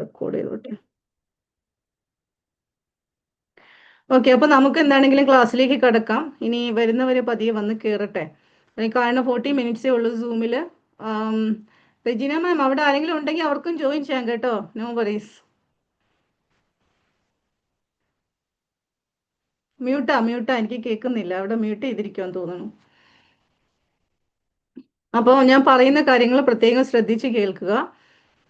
Record ചെയ്തോട്ടെ. Okay അപ്പൊ നമുക്ക് എന്താണെങ്കിലും ക്ലാസ്സിലേക്ക് കിടക്കാം. ഇനി വരുന്നവരെ പതിയെ വന്ന് കയറട്ടെ കാരണം ഫോർട്ടി മിനിറ്റ്സേ ഉള്ളൂ സൂമിൽ റെജിന മാം അവിടെ ആരെങ്കിലും ഉണ്ടെങ്കിൽ അവർക്കും ജോയിൻ ചെയ്യാം കേട്ടോ. നോ വറീസ് മ്യൂട്ടാ മ്യൂട്ടാ എനിക്ക് കേൾക്കുന്നില്ല അവിടെ മ്യൂട്ട് ചെയ്തിരിക്കുമെന്ന് തോന്നുന്നു. അപ്പോൾ ഞാൻ പറയുന്ന കാര്യങ്ങൾ പ്രത്യേകം ശ്രദ്ധിച്ച് കേൾക്കുക.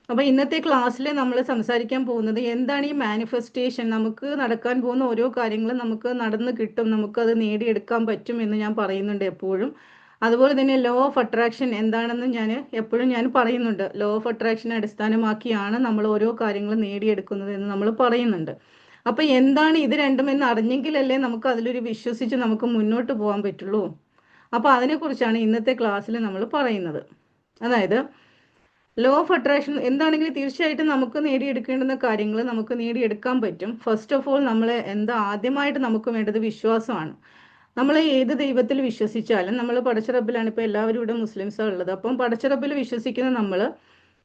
അപ്പോൾ ഇന്നത്തെ ക്ലാസ്സിൽ നമ്മൾ സംസാരിക്കാൻ പോകുന്നത് എന്താണ് ഈ മാനിഫെസ്റ്റേഷൻ നമുക്ക് നടക്കാൻ പോകുന്ന ഓരോ കാര്യങ്ങളും നമുക്ക് നടന്ന് കിട്ടും നമുക്ക് അത് നേടിയെടുക്കാൻ പറ്റും എന്ന് ഞാൻ പറയുന്നുണ്ട് എപ്പോഴും. അതുപോലെ തന്നെ ലോ ഓഫ് അട്രാക്ഷൻ എന്താണെന്ന് ഞാൻ എപ്പോഴും ഞാൻ പറയുന്നുണ്ട്. ലോ ഓഫ് അട്രാക്ഷൻ അടിസ്ഥാനമാക്കിയാണ് നമ്മൾ ഓരോ കാര്യങ്ങളും നേടിയെടുക്കുന്നത് എന്ന് നമ്മൾ പറയുന്നുണ്ട്. അപ്പൊ എന്താണ് ഇത് രണ്ടും എന്ന് അറിഞ്ഞെങ്കിലല്ലേ നമുക്ക് അതിലൊരു വിശ്വസിച്ച് നമുക്ക് മുന്നോട്ട് പോകാൻ പറ്റുള്ളൂ. അപ്പൊ അതിനെക്കുറിച്ചാണ് ഇന്നത്തെ ക്ലാസ്സിൽ നമ്മൾ പറയുന്നത്. അതായത് ലോ ഓഫ് അട്രാക്ഷൻ എന്താണെങ്കിലും തീർച്ചയായിട്ടും നമുക്ക് നേടിയെടുക്കേണ്ടുന്ന കാര്യങ്ങൾ നമുക്ക് നേടിയെടുക്കാൻ പറ്റും. ഫസ്റ്റ് ഓഫ് ഓൾ നമ്മൾ എന്താ ആദ്യമായിട്ട് നമുക്ക് വേണ്ടത് വിശ്വാസമാണ്. നമ്മൾ ഏത് ദൈവത്തിൽ വിശ്വസിച്ചാലും നമ്മൾ പടച്ചിറപ്പിലാണ് ഇപ്പോൾ എല്ലാവരും ഇവിടെ മുസ്ലിംസാണ് ഉള്ളത്. അപ്പം പടച്ചിറപ്പിൽ വിശ്വസിക്കുന്ന നമ്മൾ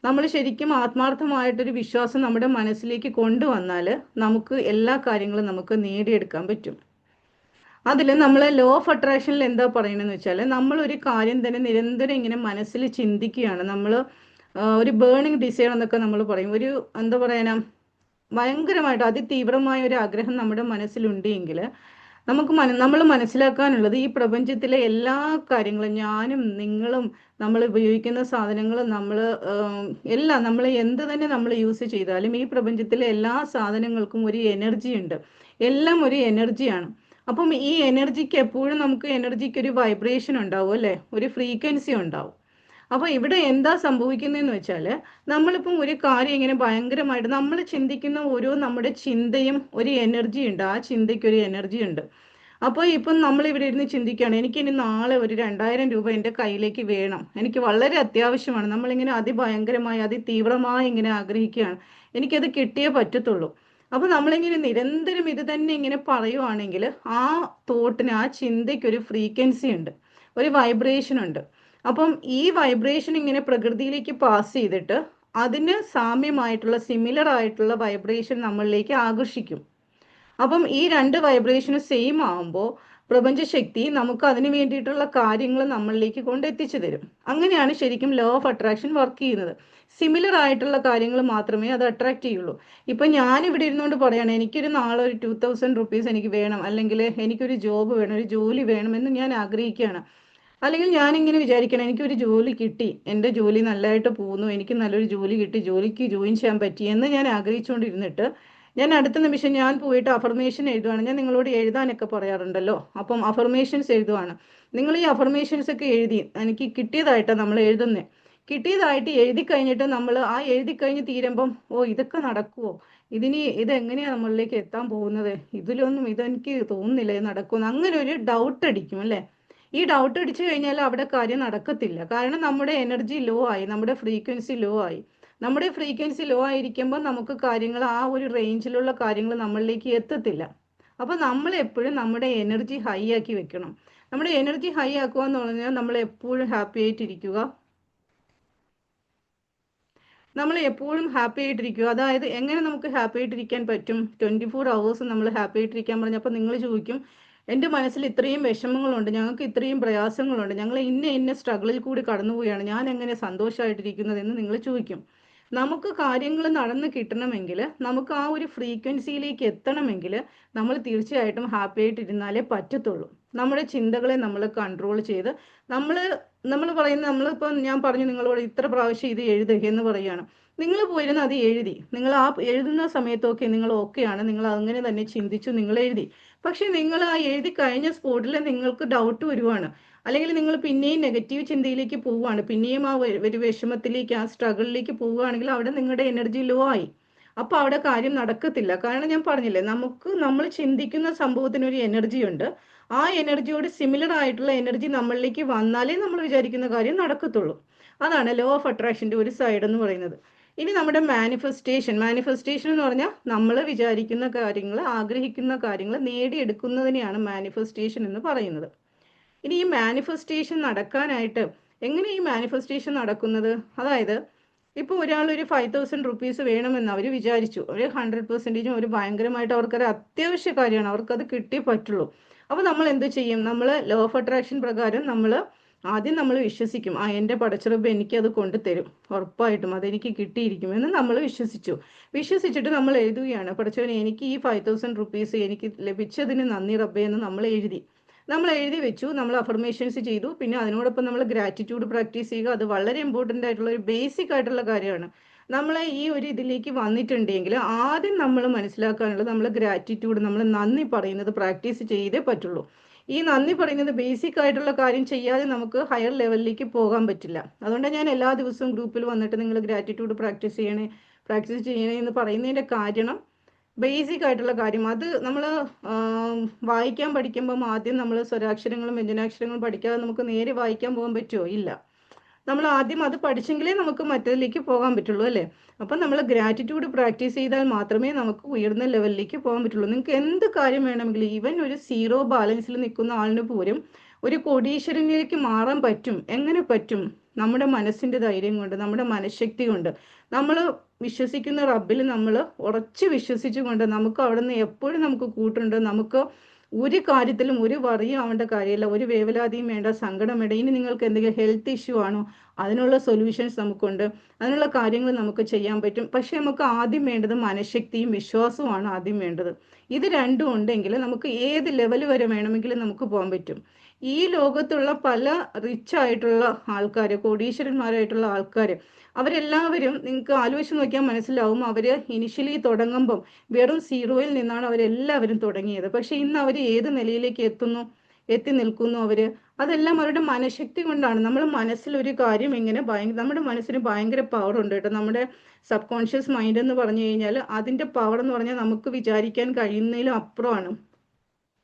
നമ്മൾ ശരിക്കും ആത്മാർത്ഥമായിട്ടൊരു വിശ്വാസം നമ്മുടെ മനസ്സിലേക്ക് കൊണ്ടുവന്നാൽ നമുക്ക് എല്ലാ കാര്യങ്ങളും നമുക്ക് നേടിയെടുക്കാൻ പറ്റും. അതിൽ നമ്മൾ ലോ ഓഫ് അട്രാക്ഷനിൽ എന്താ പറയണമെന്ന് വെച്ചാൽ നമ്മൾ ഒരു കാര്യം തന്നെ നിരന്തരം ഇങ്ങനെ മനസ്സിൽ ചിന്തിക്കുകയാണ്. നമ്മൾ ഒരു ബേണിംഗ് ഡിസൈർ എന്നൊക്കെ നമ്മൾ പറയും. ഒരു എന്താ പറയാനാ ഭയങ്കരമായിട്ട് അതിതീവ്രമായ ഒരു ആഗ്രഹം നമ്മുടെ മനസ്സിലുണ്ടെങ്കിൽ നമുക്ക് മന നമ്മൾ മനസ്സിലാക്കാനുള്ളത് ഈ പ്രപഞ്ചത്തിലെ എല്ലാ കാര്യങ്ങളും ഞാനും നിങ്ങളും നമ്മൾ ഉപയോഗിക്കുന്ന സാധനങ്ങളും നമ്മൾ എല്ലാം നമ്മൾ എന്ത് തന്നെ നമ്മൾ യൂസ് ചെയ്താലും ഈ പ്രപഞ്ചത്തിലെ എല്ലാ സാധനങ്ങൾക്കും ഒരു എനർജി ഉണ്ട്. എല്ലാം ഒരു എനർജിയാണ് അപ്പം ഈ എനർജിക്ക് എപ്പോഴും നമുക്ക് എനർജിക്ക് ഒരു വൈബ്രേഷൻ ഉണ്ടാവും അല്ലേ? ഒരു ഫ്രീക്വൻസി ഉണ്ടാവും. അപ്പോൾ ഇവിടെ എന്താ സംഭവിക്കുന്നതെന്ന് വെച്ചാൽ നമ്മളിപ്പം ഒരു കാര്യം ഇങ്ങനെ ഭയങ്കരമായിട്ട് നമ്മൾ ചിന്തിക്കുന്ന ഓരോ നമ്മുടെ ചിന്തയും ഒരു എനർജി ഉണ്ട്. ആ ചിന്തയ്ക്ക് ഒരു എനർജി ഉണ്ട്. അപ്പോൾ ഇപ്പം നമ്മൾ ഇവിടെ ഇരുന്ന് ചിന്തിക്കുകയാണ് എനിക്ക് ഇനി നാളെ ഒരു രണ്ടായിരം രൂപ എന്റെ കയ്യിലേക്ക് വേണം. എനിക്ക് വളരെ അത്യാവശ്യമാണ്. നമ്മളിങ്ങനെ അതിഭയങ്കരമായി അതിതീവ്രമായി ഇങ്ങനെ ആഗ്രഹിക്കുകയാണ്. എനിക്കത് കിട്ടിയേ പറ്റത്തുള്ളൂ. അപ്പോൾ നമ്മളിങ്ങനെ നിരന്തരം ഇത് തന്നെ ഇങ്ങനെ പറയുവാണെങ്കിൽ ആ തോട്ടിന് ആ ചിന്തയ്ക്ക് ഒരു ഫ്രീക്വൻസി ഉണ്ട്. ഒരു വൈബ്രേഷൻ ഉണ്ട്. അപ്പം ഈ വൈബ്രേഷൻ ഇങ്ങനെ പ്രകൃതിയിലേക്ക് പാസ് ചെയ്തിട്ട് അതിന് സാമ്യമായിട്ടുള്ള സിമിലർ ആയിട്ടുള്ള വൈബ്രേഷൻ നമ്മളിലേക്ക് ആകർഷിക്കും. അപ്പം ഈ രണ്ട് വൈബ്രേഷനും സെയിം ആകുമ്പോൾ പ്രപഞ്ചശക്തി നമുക്ക് അതിന് വേണ്ടിയിട്ടുള്ള കാര്യങ്ങൾ നമ്മളിലേക്ക് കൊണ്ട് എത്തിച്ചു തരും. അങ്ങനെയാണ് ശരിക്കും ലോ ഓഫ് അട്രാക്ഷൻ വർക്ക് ചെയ്യുന്നത്. സിമിലർ ആയിട്ടുള്ള കാര്യങ്ങൾ മാത്രമേ അത് അട്രാക്ട് ചെയ്യുള്ളൂ. ഇപ്പം ഞാൻ ഇവിടെ ഇരുന്നുകൊണ്ട് പറയുകയാണ് എനിക്കൊരു നാളെ ഒരു ടു തൗസൻഡ് റുപ്പീസ് എനിക്ക് വേണം അല്ലെങ്കിൽ എനിക്കൊരു ജോബ് വേണം ഒരു ജോലി വേണമെന്ന് ഞാൻ ആഗ്രഹിക്കുകയാണ്. അല്ലെങ്കിൽ ഞാൻ ഞാനിങ്ങനെ വിചാരിക്കണം എനിക്കൊരു ജോലി കിട്ടി എന്റെ ജോലി നല്ലതായിട്ട് പോകുന്നു എനിക്ക് നല്ലൊരു ജോലി കിട്ടി ജോലിക്ക് ജോയിൻ ചെയ്യാൻ പറ്റി എന്ന് ഞാൻ ആഗ്രഹിച്ചുകൊണ്ടിരുന്നിട്ട് ഞാൻ അടുത്ത നിമിഷം ഞാൻ പോയിട്ട് അഫർമേഷൻ എഴുതുവാണ്. ഞാൻ നിങ്ങളോട് എഴുതാനൊക്കെ പറയാറുണ്ടല്ലോ. അപ്പം അഫർമേഷൻസ് എഴുതുവാണ്. നിങ്ങൾ ഈ അഫർമേഷൻസ് ഒക്കെ എഴുതി എനിക്ക് കിട്ടിയതായിട്ടാണ് നമ്മൾ എഴുതുന്നത് കിട്ടിയതായിട്ട് എഴുതി കഴിഞ്ഞിട്ട് നമ്മൾ ആ എഴുതി കഴിഞ്ഞ് തീരുമ്പം ഓ ഇതൊക്കെ നടക്കുമോ ഇതിനി ഇതെങ്ങനെയാണ് നമ്മളിലേക്ക് എത്താൻ പോകുന്നത്? ഇതിലൊന്നും ഇതെനിക്ക് തോന്നുന്നില്ല ഇത് നടക്കുമെന്ന് അങ്ങനെ ഒരു ഡൗട്ട് അടിക്കും അല്ലേ? ഈ ഡൗട്ട് അടിച്ചു കഴിഞ്ഞാൽ അവിടെ കാര്യം നടക്കത്തില്ല. കാരണം നമ്മുടെ എനർജി ലോ ആയി നമ്മുടെ ഫ്രീക്വൻസി ലോ ആയി. നമ്മുടെ ഫ്രീക്വൻസി ലോ ആയിരിക്കുമ്പോൾ നമുക്ക് കാര്യങ്ങൾ ആ ഒരു റേഞ്ചിലുള്ള കാര്യങ്ങൾ നമ്മളിലേക്ക് എത്തത്തില്ല. അപ്പോൾ നമ്മൾ എപ്പോഴും നമ്മുടെ എനർജി ഹൈ ആക്കി വെക്കണം. നമ്മുടെ എനർജി ഹൈ ആക്കുക എന്ന് പറഞ്ഞാൽ നമ്മൾ എപ്പോഴും ഹാപ്പി ആയിട്ടിരിക്കുക. നമ്മൾ എപ്പോഴും ഹാപ്പി ആയിട്ടിരിക്കുക. അതായത് എങ്ങനെ നമുക്ക് ഹാപ്പി ആയിട്ടിരിക്കാൻ പറ്റും? ട്വന്റി ഫോർ അവേഴ്സ് നമ്മൾ ഹാപ്പി ആയിട്ടിരിക്കാൻ പറഞ്ഞപ്പോൾ നിങ്ങൾ ചോദിക്കും എന്റെ മനസ്സിൽ ഇത്രയും വിഷമങ്ങളുണ്ട് ഞങ്ങൾക്ക് ഇത്രയും പ്രയാസങ്ങളുണ്ട് ഞങ്ങൾ ഇന്ന ഇന്ന സ്ട്രഗിളിൽ കൂടി കടന്നുപോയാണ് ഞാൻ എങ്ങനെ സന്തോഷമായിട്ടിരിക്കുന്നത് എന്ന് നിങ്ങൾ ചോദിക്കും. നമുക്ക് കാര്യങ്ങൾ നടന്നു കിട്ടണമെങ്കിൽ നമുക്ക് ആ ഒരു ഫ്രീക്വൻസിയിലേക്ക് എത്തണമെങ്കിൽ നമ്മൾ തീർച്ചയായിട്ടും ഹാപ്പി ആയിട്ടിരുന്നാലേ പറ്റത്തുള്ളൂ. നമ്മുടെ ചിന്തകളെ നമ്മൾ കൺട്രോൾ ചെയ്ത് നമ്മൾ നമ്മൾ പറയുന്ന നമ്മളിപ്പോൾ ഞാൻ പറഞ്ഞു നിങ്ങളോട് ഇത്ര പ്രാവശ്യം ഇത് എഴുതുക എന്ന് പറയുകയാണ്. നിങ്ങൾ പോയിരുന്ന് അത് എഴുതി നിങ്ങൾ ആ എഴുതുന്ന സമയത്തൊക്കെ നിങ്ങൾ ഓക്കെയാണ് നിങ്ങൾ അങ്ങനെ തന്നെ ചിന്തിച്ചു നിങ്ങൾ എഴുതി. പക്ഷെ നിങ്ങൾ ആ എഴുതി കഴിഞ്ഞ സ്പോട്ടിൽ നിങ്ങൾക്ക് ഡൗട്ട് വരുവാണ്. അല്ലെങ്കിൽ നിങ്ങൾ പിന്നെയും നെഗറ്റീവ് ചിന്തയിലേക്ക് പോവുകയാണ്. പിന്നെയും ആ ഒരു വിഷമത്തിലേക്ക് ആ സ്ട്രഗിളിലേക്ക് പോവുകയാണെങ്കിൽ അവിടെ നിങ്ങളുടെ എനർജി ലോ ആയി. അപ്പോൾ അവിടെ കാര്യം നടക്കത്തില്ല. കാരണം ഞാൻ പറഞ്ഞില്ലേ നമുക്ക് നമ്മൾ ചിന്തിക്കുന്ന സംഭവത്തിന് ഒരു എനർജി ഉണ്ട്. ആ എനർജിയോട് സിമിലർ ആയിട്ടുള്ള എനർജി നമ്മളിലേക്ക് വന്നാലേ നമ്മൾ വിചാരിക്കുന്ന കാര്യം നടക്കത്തുള്ളൂ. അതാണ് ലോ ഓഫ് അട്രാക്ഷന്റെ ഒരു സൈഡ് എന്ന് പറയുന്നത്. ഇനി നമ്മുടെ മാനിഫെസ്റ്റേഷൻ മാനിഫെസ്റ്റേഷൻ എന്ന് പറഞ്ഞാൽ നമ്മൾ വിചാരിക്കുന്ന കാര്യങ്ങൾ ആഗ്രഹിക്കുന്ന കാര്യങ്ങൾ നേടിയെടുക്കുന്നതിനെയാണ് മാനിഫെസ്റ്റേഷൻ എന്ന് പറയുന്നത്. ഇനി ഈ മാനിഫെസ്റ്റേഷൻ നടക്കാനായിട്ട് എങ്ങനെ ഈ മാനിഫെസ്റ്റേഷൻ നടക്കുന്നത്? അതായത് ഇപ്പോൾ ഒരാൾ ഒരു ഫൈവ് തൗസൻഡ് റുപ്പീസ് വേണമെന്ന് അവർ വിചാരിച്ചു. ഒരു ഹൺഡ്രഡ് പെർസെന്റേജും ഒരു ഭയങ്കരമായിട്ട് അവർക്കൊരു അത്യാവശ്യ കാര്യമാണ്. അവർക്കത് കിട്ടിയേ പറ്റുള്ളൂ. അപ്പോൾ നമ്മൾ എന്ത് ചെയ്യും? നമ്മൾ ലോ ഓഫ് അട്രാക്ഷൻ പ്രകാരം നമ്മൾ ആദ്യം നമ്മൾ വിശ്വസിക്കും ആ എന്റെ പടച്ചിറപ്പ് എനിക്കത് കൊണ്ടുതരും ഉറപ്പായിട്ടും അതെനിക്ക് കിട്ടിയിരിക്കും എന്ന് നമ്മൾ വിശ്വസിച്ചു. വിശ്വസിച്ചിട്ട് നമ്മൾ എഴുതുകയാണ് പടച്ചവനെ എനിക്ക് ഈ ഫൈവ് തൗസൻഡ് റുപ്പീസ് എനിക്ക് ലഭിച്ചതിന് നന്ദി റബ്ബേ എന്ന് നമ്മൾ എഴുതി. നമ്മൾ എഴുതി വെച്ചു നമ്മൾ അഫർമേഷൻസ് ചെയ്തു പിന്നെ അതിനോടൊപ്പം നമ്മൾ ഗ്രാറ്റിറ്റ്യൂഡ് പ്രാക്ടീസ് ചെയ്യുക. അത് വളരെ ഇമ്പോർട്ടന്റ് ആയിട്ടുള്ള ഒരു ബേസിക് ആയിട്ടുള്ള കാര്യമാണ്. നമ്മൾ ഈ ഒരു ഇതിലേക്ക് വന്നിട്ടുണ്ടെങ്കിൽ ആദ്യം നമ്മൾ മനസ്സിലാക്കാനുള്ളത് നമ്മൾ ഗ്രാറ്റിറ്റ്യൂഡ് നമ്മൾ നന്ദി പറയുന്നത് പ്രാക്ടീസ് ചെയ്തേ പറ്റുള്ളൂ. ഈ നന്ദി പറയുന്നത് ബേസിക് ആയിട്ടുള്ള കാര്യം ചെയ്യാതെ നമുക്ക് ഹയർ ലെവലിലേക്ക് പോകാൻ പറ്റില്ല. അതുകൊണ്ട് ഞാൻ എല്ലാ ദിവസവും ഗ്രൂപ്പിൽ വന്നിട്ട് നിങ്ങൾ ഗ്രാറ്റിറ്റ്യൂഡ് പ്രാക്ടീസ് ചെയ്യണേ പ്രാക്ടീസ് ചെയ്യണേ എന്ന് പറയുന്നതിന്റെ കാരണം ബേസിക് ആയിട്ടുള്ള കാര്യം. അത് നമ്മൾ വായിക്കാൻ പഠിക്കുമ്പം ആദ്യം നമ്മൾ സ്വരാക്ഷരങ്ങളും വ്യഞ്ജനാക്ഷരങ്ങളും പഠിക്കാതെ നമുക്ക് നേരെ വായിക്കാൻ പോകാൻ പറ്റുമോ ഇല്ല. നമ്മൾ ആദ്യം അത് പഠിച്ചെങ്കിലേ നമുക്ക് മറ്റതിലേക്ക് പോകാൻ പറ്റുള്ളൂ അല്ലേ? അപ്പം നമ്മൾ ഗ്രാറ്റിറ്റ്യൂഡ് പ്രാക്ടീസ് ചെയ്താൽ മാത്രമേ നമുക്ക് ഉയർന്ന ലെവലിലേക്ക് പോകാൻ പറ്റുള്ളൂ. നിങ്ങൾക്ക് എന്ത് കാര്യം വേണമെങ്കിലും ഈവൻ ഒരു സീറോ ബാലൻസിൽ നിൽക്കുന്ന ആളിന് പോലും ഒരു കോടീശ്വരനിലേക്ക് മാറാൻ പറ്റും. എങ്ങനെ പറ്റും? നമ്മുടെ മനസ്സിന്റെ ധൈര്യം കൊണ്ട് നമ്മുടെ മനഃശക്തി കൊണ്ട്. നമ്മൾ വിശ്വസിക്കുന്ന റബ്ബിൽ നമ്മൾ ഉറച്ച് വിശ്വസിച്ചുകൊണ്ട് നമുക്ക് അവിടെ നിന്ന് എപ്പോഴും നമുക്ക് കൂട്ടുണ്ട്. നമുക്ക് ഒരു കാര്യത്തിലും ഒരു വറിയും ആവേണ്ട കാര്യമില്ല. ഒരു വേവലാതിയും വേണ്ട സങ്കടം വേണ്ട. ഇനി നിങ്ങൾക്ക് എന്തെങ്കിലും ഹെൽത്ത് ഇഷ്യൂ ആണോ? അതിനുള്ള സൊല്യൂഷൻസ് നമുക്കുണ്ട്. അതിനുള്ള കാര്യങ്ങൾ നമുക്ക് ചെയ്യാൻ പറ്റും. പക്ഷെ നമുക്ക് ആദ്യം വേണ്ടത് മനഃശക്തിയും വിശ്വാസവുമാണ് ആദ്യം വേണ്ടത്. ഇത് രണ്ടും ഉണ്ടെങ്കിൽ നമുക്ക് ഏത് ലെവൽ വരെ വേണമെങ്കിലും നമുക്ക് പോകാൻ പറ്റും. ഈ ലോകത്തുള്ള പല റിച്ച് ആയിട്ടുള്ള ആൾക്കാർ കോടീശ്വരന്മാരായിട്ടുള്ള ആൾക്കാർ അവരെല്ലാവരും നിങ്ങൾക്ക് ആലോചിച്ച് നോക്കിയാൽ മനസ്സിലാവും അവർ ഇനിഷ്യലി തുടങ്ങുമ്പം വെറും സീറോയിൽ നിന്നാണ് അവരെല്ലാവരും തുടങ്ങിയത്. പക്ഷെ ഇന്ന് അവർ ഏത് നിലയിലേക്ക് എത്തുന്നു എത്തി നിൽക്കുന്നു അവർ അതെല്ലാം അവരുടെ മനഃശക്തി കൊണ്ടാണ്. നമ്മൾ മനസ്സിൽ ഒരു കാര്യം ഇങ്ങനെ ഭയങ്കര നമ്മുടെ മനസ്സിന് ഭയങ്കര പവർ ഉണ്ട് കേട്ടോ. നമ്മുടെ സബ് കോൺഷ്യസ് മൈൻഡ് എന്ന് പറഞ്ഞു കഴിഞ്ഞാൽ അതിന്റെ പവർ എന്ന് പറഞ്ഞാൽ നമുക്ക് വിചാരിക്കാൻ കഴിയുന്നതിലും അപ്പുറമാണ്.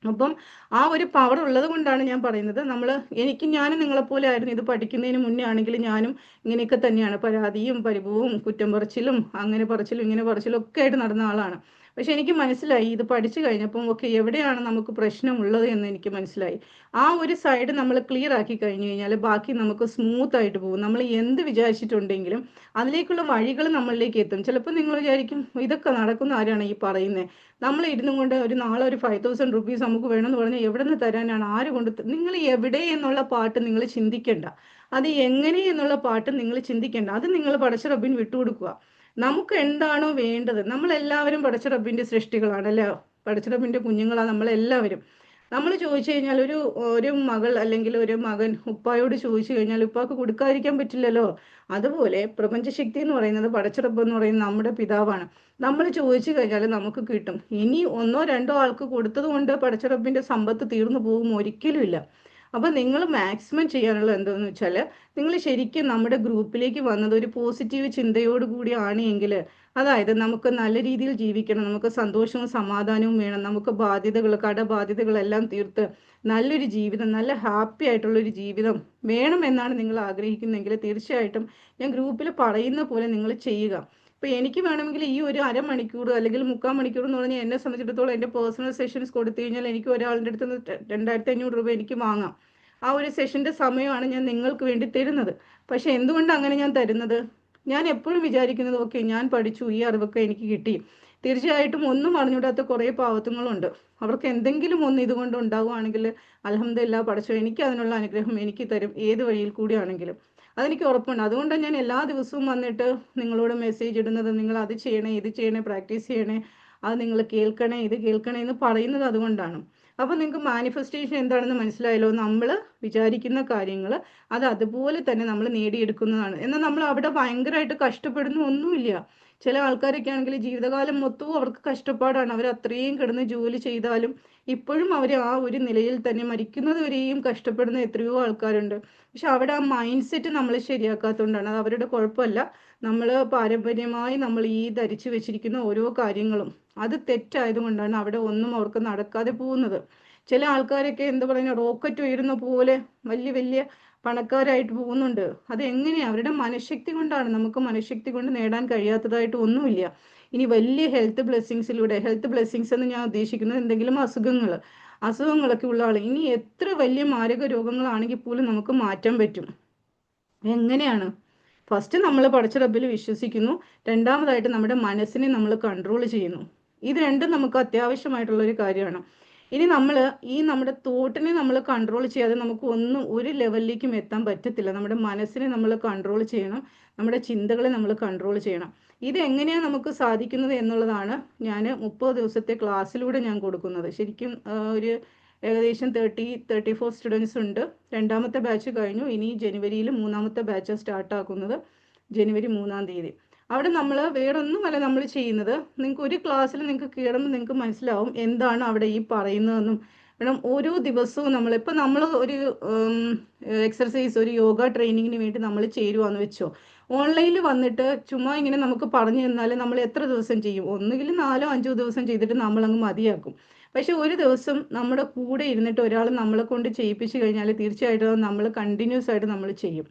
അപ്പം ആ ഒരു പവർ ഉള്ളത് കൊണ്ടാണ് ഞാൻ പറയുന്നത്. നമ്മൾ എനിക്ക് ഞാനും നിങ്ങളെപ്പോലെ ആയിരുന്നു. ഇത് പഠിക്കുന്നതിന് മുന്നേ ആണെങ്കിൽ ഞാനും ഇങ്ങനെയൊക്കെ തന്നെയാണ്. പരാതിയും പരിഭവവും കുറ്റം പറച്ചിലും അങ്ങനെ പറച്ചിലും ഇങ്ങനെ പറച്ചിലും ഒക്കെ ആയിട്ട് നടന്ന ആളാണ്. പക്ഷെ എനിക്ക് മനസ്സിലായി ഇത് പഠിച്ചു കഴിഞ്ഞപ്പം ഒക്കെ എവിടെയാണ് നമുക്ക് പ്രശ്നമുള്ളത് എന്ന് എനിക്ക് മനസ്സിലായി. ആ ഒരു സൈഡ് നമ്മൾ ക്ലിയർ ആക്കി കഴിഞ്ഞു കഴിഞ്ഞാൽ ബാക്കി നമുക്ക് സ്മൂത്ത് ആയിട്ട് പോകും. നമ്മൾ എന്ത് വിചാരിച്ചിട്ടുണ്ടെങ്കിലും അതിലേക്കുള്ള വഴികൾ നമ്മളിലേക്ക് എത്തും. ചിലപ്പോൾ നിങ്ങൾ വിചാരിക്കും ഇതൊക്കെ നടക്കുന്ന ആരാണ് ഈ പറയുന്നത് നമ്മൾ ഇരുന്നും കൊണ്ട് ഒരു നാളെ ഒരു ഫൈവ് തൗസൻഡ് റുപ്പീസ് നമുക്ക് വേണമെന്ന് പറഞ്ഞാൽ എവിടെ നിന്ന് തരാനാണ്? ആര് കൊണ്ട് നിങ്ങൾ എവിടെ എന്നുള്ള പാട്ട് നിങ്ങൾ ചിന്തിക്കേണ്ട. അത് എങ്ങനെ എന്നുള്ള പാട്ട് നിങ്ങൾ ചിന്തിക്കേണ്ട. അത് നിങ്ങൾ പടച്ച റബ്ബിന് വിട്ടുകൊടുക്കുക. നമുക്ക് എന്താണോ വേണ്ടത്? നമ്മളെല്ലാവരും പടച്ച റബ്ബിന്റെ സൃഷ്ടികളാണ് അല്ലേ പടച്ച റബ്ബിന്റെ കുഞ്ഞുങ്ങളാണ് നമ്മളെല്ലാവരും. നമ്മൾ ചോദിച്ചു കഴിഞ്ഞാൽ ഒരു ഒരു മകൾ അല്ലെങ്കിൽ ഒരു മകൻ ഉപ്പായോട് ചോദിച്ചു കഴിഞ്ഞാൽ ഉപ്പാക്ക് കൊടുക്കാതിരിക്കാൻ പറ്റില്ലല്ലോ. അതുപോലെ പ്രപഞ്ചശക്തി എന്ന് പറയുന്നത് പടച്ചിറപ്പ് എന്ന് പറയുന്നത് നമ്മുടെ പിതാവാണ്. നമ്മൾ ചോദിച്ചു കഴിഞ്ഞാൽ നമുക്ക് കിട്ടും. ഇനി ഒന്നോ രണ്ടോ ആൾക്ക് കൊടുത്തത് കൊണ്ട് പടച്ചിറപ്പിന്റെ സമ്പത്ത് തീർന്നു പോകും ഒരിക്കലും ഇല്ല. അപ്പോൾ നിങ്ങൾ മാക്സിമം ചെയ്യാനുള്ള എന്താണെന്ന് വെച്ചാൽ നിങ്ങൾ ശരിക്കും നമ്മുടെ ഗ്രൂപ്പിലേക്ക് വന്നത് ഒരു പോസിറ്റീവ് ചിന്തയോട് കൂടിയാണ് എങ്കിൽ അതായത് നമുക്ക് നല്ല രീതിയിൽ ജീവിക്കണം നമുക്ക് സന്തോഷവും സമാധാനവും വേണം നമുക്ക് ബാധ്യതകൾ കടബാധ്യതകളെല്ലാം തീർത്ത് നല്ലൊരു ജീവിതം നല്ല ഹാപ്പി ആയിട്ടുള്ള ഒരു ജീവിതം വേണമെന്നാണ് നിങ്ങൾ ആഗ്രഹിക്കുന്നതെങ്കിൽ തീർച്ചയായിട്ടും ഞാൻ ഗ്രൂപ്പിൽ പറയുന്ന പോലെ നിങ്ങൾ ചെയ്യുക. ഇപ്പൊ എനിക്ക് വേണമെങ്കിൽ ഈ ഒരു അരമണിക്കൂർ അല്ലെങ്കിൽ മുക്കാൽ മണിക്കൂർ എന്ന് പറഞ്ഞാൽ എന്നെ സംബന്ധിച്ചിടത്തോളം എന്റെ പേഴ്സണൽ സെഷൻസ് കൊടുത്തു കഴിഞ്ഞാൽ എനിക്ക് ഒരാളുടെ അടുത്ത് നിന്ന് രണ്ടായിരത്തി അഞ്ഞൂറ് രൂപ എനിക്ക് വാങ്ങാം. ആ ഒരു സെഷന്റെ സമയമാണ് ഞാൻ നിങ്ങൾക്ക് വേണ്ടി തരുന്നത്. പക്ഷെ എന്തുകൊണ്ട് അങ്ങനെ ഞാൻ തരുന്നത്? ഞാൻ എപ്പോഴും വിചാരിക്കുന്നത് ഓക്കെ ഞാൻ പഠിച്ചു ഈ അറിവൊക്കെ എനിക്ക് കിട്ടി. തീർച്ചയായിട്ടും ഒന്നും അറിഞ്ഞൂടാത്ത കുറേ പാവത്തുങ്ങളുണ്ട്. അവർക്ക് എന്തെങ്കിലും ഒന്ന് ഇതുകൊണ്ട് ഉണ്ടാവുകയാണെങ്കിൽ അലഹമ്മദില്ല പഠിച്ചു. എനിക്ക് അതിനുള്ള അനുഗ്രഹം എനിക്ക് തരും ഏത് വഴിയിൽ കൂടിയാണെങ്കിലും. അതെനിക്ക് ഉറപ്പുണ്ട്. അതുകൊണ്ടാണ് ഞാൻ എല്ലാ ദിവസവും വന്നിട്ട് നിങ്ങളോട് മെസ്സേജ് ഇടുന്നത് നിങ്ങൾ അത് ചെയ്യണേ ഇത് ചെയ്യണേ പ്രാക്ടീസ് ചെയ്യണേ അത് നിങ്ങൾ കേൾക്കണേ ഇത് കേൾക്കണേ എന്ന് പറയുന്നത് അതുകൊണ്ടാണ്. അപ്പോൾ നിങ്ങൾക്ക് മാനിഫെസ്റ്റേഷൻ എന്താണെന്ന് മനസ്സിലായല്ലോ? നമ്മൾ വിചാരിക്കുന്ന കാര്യങ്ങൾ അത് അതുപോലെ തന്നെ നമ്മൾ നേടിയെടുക്കുന്നതാണ്. എന്നാൽ നമ്മൾ അവിടെ ഭയങ്കരമായിട്ട് കഷ്ടപ്പെടുന്ന ഒന്നുമില്ല. ചില ആൾക്കാരൊക്കെ ആണെങ്കിൽ ജീവിതകാലം മൊത്തവും അവർക്ക് കഷ്ടപ്പാടാണ്. അവർ അത്രയും കിടന്ന് ജോലി ചെയ്താലും ഇപ്പോഴും അവർ ആ ഒരു നിലയിൽ തന്നെ മരിക്കുന്നത് വരെയും കഷ്ടപ്പെടുന്ന എത്രയോ ആൾക്കാരുണ്ട്. പക്ഷെ അവിടെ ആ മൈൻഡ് സെറ്റ് നമ്മൾ ശരിയാക്കാത്തതുകൊണ്ടാണ് അത് അവരുടെ കുഴപ്പമല്ല. നമ്മൾ പാരമ്പര്യമായി നമ്മൾ ഈ ധരിച്ചു വെച്ചിരിക്കുന്ന ഓരോ കാര്യങ്ങളും. അത് തെറ്റായതുകൊണ്ടാണ് അവിടെ ഒന്നും അവർക്ക് നടക്കാതെ പോകുന്നത്. ചില ആൾക്കാരൊക്കെ എന്ത് പറയുന്ന റോക്കറ്റ് ഉയരുന്ന പോലെ വലിയ വലിയ പണക്കാരായിട്ട് പോകുന്നുണ്ട്. അത് എങ്ങനെയാണ് അവരുടെ മനഃശക്തി കൊണ്ടാണ്. നമുക്ക് മനഃശക്തി കൊണ്ട് നേടാൻ കഴിയാത്തതായിട്ട് ഒന്നുമില്ല. ഇനി വലിയ ഹെൽത്ത് ബ്ലെസ്സിങ്സിലൂടെ ഹെൽത്ത് ബ്ലെസ്സിങ്സ് എന്ന് ഞാൻ ഉദ്ദേശിക്കുന്നത് എന്തെങ്കിലും അസുഖങ്ങൾ അസുഖങ്ങളൊക്കെ ഉള്ള ആൾ ഇനി എത്ര വലിയ മാരക രോഗങ്ങളാണെങ്കിൽ പോലും നമുക്ക് മാറ്റാൻ പറ്റും. എങ്ങനെയാണ്? ഫസ്റ്റ് നമ്മൾ പഠിച്ച റബ്ബിൽ വിശ്വസിക്കുന്നു. രണ്ടാമതായിട്ട് നമ്മുടെ മനസ്സിനെ നമ്മൾ കൺട്രോൾ ചെയ്യുന്നു. ഇത് രണ്ടും നമുക്ക് അത്യാവശ്യമായിട്ടുള്ള ഒരു കാര്യമാണ്. ഇനി നമ്മൾ ഈ നമ്മുടെ തോട്ടിനെ നമ്മൾ കൺട്രോൾ ചെയ്യാതെ നമുക്ക് ഒന്നും ഒരു ലെവലിലേക്കും എത്താൻ പറ്റത്തില്ല. നമ്മുടെ മനസ്സിനെ നമ്മൾ കൺട്രോൾ ചെയ്യണം. നമ്മുടെ ചിന്തകളെ നമ്മൾ കൺട്രോൾ ചെയ്യണം. ഇത് എങ്ങനെയാണ് നമുക്ക് സാധിക്കുന്നത് എന്നുള്ളതാണ് ഞാൻ മുപ്പത് ദിവസത്തെ ക്ലാസ്സിലൂടെ ഞാൻ കൊടുക്കുന്നത്. ശരിക്കും ഒരു ഏകദേശം തേർട്ടി തേർട്ടി ഫോർ സ്റ്റുഡൻസ് ഉണ്ട്. രണ്ടാമത്തെ ബാച്ച് കഴിഞ്ഞു. ഇനി ജനുവരിയിൽ മൂന്നാമത്തെ ബാച്ച് സ്റ്റാർട്ടാക്കുന്നത് ജനുവരി മൂന്നാം തീയതി. അവിടെ നമ്മൾ വേറൊന്നുമല്ല നമ്മൾ ചെയ്യുന്നത്. നിങ്ങൾക്ക് ഒരു ക്ലാസ്സിൽ നിങ്ങൾക്ക് കയറുമ്പോൾ നിങ്ങൾക്ക് മനസ്സിലാവും എന്താണ് അവിടെ ഈ പറയുന്നതെന്നും. കാരണം ഓരോ ദിവസവും നമ്മൾ ഇപ്പം നമ്മൾ ഒരു എക്സർസൈസ് ഒരു യോഗ ട്രെയിനിങ്ങിന് വേണ്ടി നമ്മൾ ചേരുവാന്ന് വെച്ചോ. ഓൺലൈനിൽ വന്നിട്ട് ചുമ്മാ ഇങ്ങനെ നമുക്ക് പറഞ്ഞു തന്നാൽ നമ്മൾ എത്ര ദിവസം ചെയ്യും? ഒന്നുകിൽ നാലോ അഞ്ചോ ദിവസം ചെയ്തിട്ട് നമ്മൾ അങ്ങ് മതിയാക്കും. പക്ഷെ ഒരു ദിവസം നമ്മുടെ കൂടെ ഇരുന്നിട്ട് ഒരാൾ നമ്മളെ കൊണ്ട് ചെയ്യിപ്പിച്ച് കഴിഞ്ഞാൽ തീർച്ചയായിട്ടും നമ്മൾ കണ്ടിന്യൂസ് ആയിട്ട് നമ്മൾ ചെയ്യും.